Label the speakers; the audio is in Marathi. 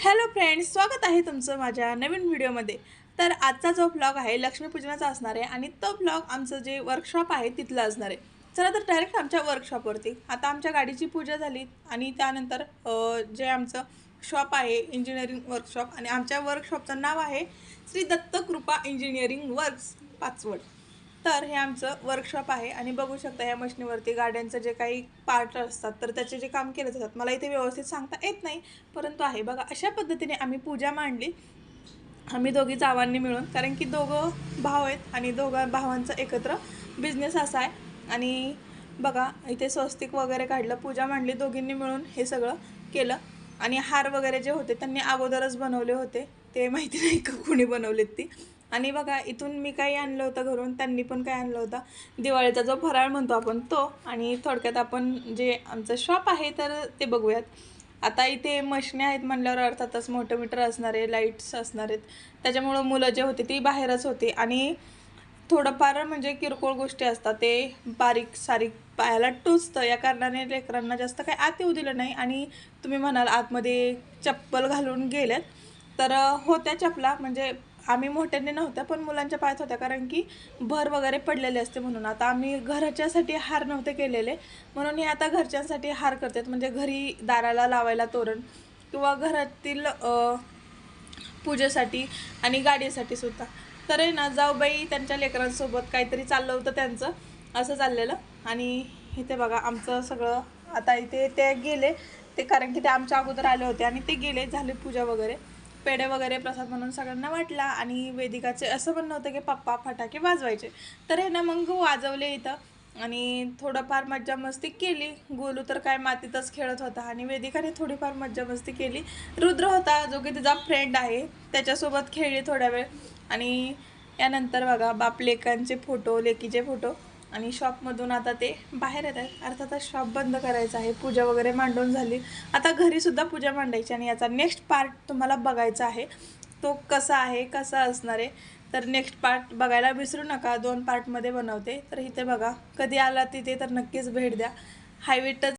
Speaker 1: हॅलो फ्रेंड्स स्वागत आहे तुमचं माझ्या नवीन व्हिडिओमध्ये. तर आजचा जो ब्लॉग आहे लक्ष्मीपूजनाचा असणार आहे आणि तो ब्लॉग आमचं जे वर्कशॉप आहे तिथलं असणार आहे. चला तर डायरेक्ट आमच्या वर्कशॉपवरती आता आमच्या गाडीची पूजा झाली आणि त्यानंतर जे आमचं शॉप आहे इंजिनिअरिंग वर्कशॉप आणि आमच्या वर्कशॉपचं नाव आहे श्री दत्त कृपा इंजिनिअरिंग वर्क्स पाचवड. तर हे आमचं वर्कशॉप आहे आणि बघू शकता या मशीनीवरती गाड्यांचं जे काही पार्ट असतात तर त्याचे जे काम केले जातात मला इथे व्यवस्थित सांगता येत नाही परंतु आहे बघा अशा पद्धतीने आम्ही पूजा मांडली. आम्ही दोघी जावांनी मिळून कारण की दोघं भाव आहेत आणि दोघं भावांचा एकत्र बिझनेस असा आहे. आणि बघा इथे स्वस्तिक वगैरे काढलं पूजा मांडली दोघींनी मिळून हे सगळं केलं. आणि हार वगैरे जे होते त्यांनी अगोदरच बनवले होते. ते माहिती नाही का कुणी बनवलेत ती. आणि बघा इथून मी काही आणलं होतं घरून त्यांनी पण काय आणलं होतं. दिवाळीचा जो फराळ म्हणतो आपण तो. आणि थोडक्यात आपण जे आमचं शॉप आहे तर ते बघूयात. आता इथे मशने आहेत म्हणल्यावर अर्थातच मोठं मीटर असणार आहे लाईट्स असणार आहेत. त्याच्यामुळं मुलं जे होते ती बाहेरच होती. आणि थोडंफार म्हणजे किरकोळ गोष्टी असतात. ते बारीक सारीक पायाला टोचतं. या कारणाने लेकरांना जास्त काही आत येऊ दिलं नाही. आणि तुम्ही म्हणाल आतमध्ये चप्पल घालून गेल्यात तर होत्या चपला. म्हणजे आम्ही मोठ्याने नव्हत्या पण मुलांच्या पायात होत्या. कारण की भर वगैरे पडलेले असते म्हणून. आता आम्ही घराच्यासाठी हार नव्हते केलेले. म्हणून हे आता घरच्यांसाठी हार करतात. म्हणजे घरी दाराला लावायला तोरण किंवा घरातील पूजेसाठी आणि गाडीसाठी सुद्धा. तर आहे ना जाऊबाई त्यांच्या लेकरांसोबत काहीतरी चाललं होतं त्यांचं. असं चाललेलं. आणि इथे बघा आमचं सगळं आता इथे ते गेले. ते कारण की ते आमच्या अगोदर आले होते आणि ते गेले झाले पूजा वगैरे. पेढे वगैरे प्रसाद म्हणून सगळ्यांना वाटला आणि वेदिकाचे असं म्हणणं होतं की पप्पा फटाके वाजवायचे. तर हे ना मग वाजवले इथं आणि थोडंफार मज्जा मस्ती केली. गोलू तर काय मातीतच खेळत होता आणि वेदिकाने थोडीफार मज्जा मस्ती केली. रुद्र होता जो की तिचा फ्रेंड आहे. त्याच्यासोबत खेळली थोड्या वेळ आणि यानंतर बघा बाप लेकांचे फोटो लेकीचे फोटो आणि शॉपमधून आता ते बाहेर येत आहेत अर्थातच शॉप बंद करायचं आहे. पूजा वगैरे मांडून झाली. आता घरीसुद्धा पूजा मांडायची आणि याचा नेक्स्ट पार्ट तुम्हाला बघायचा आहे. तो कसा आहे कसा असणार आहे. तर नेक्स्ट पार्ट बघायला विसरू नका. दोन पार्टमध्ये बनवते. तर इथे बघा. कधी आला तिथे तर नक्कीच भेट द्या. Highway touch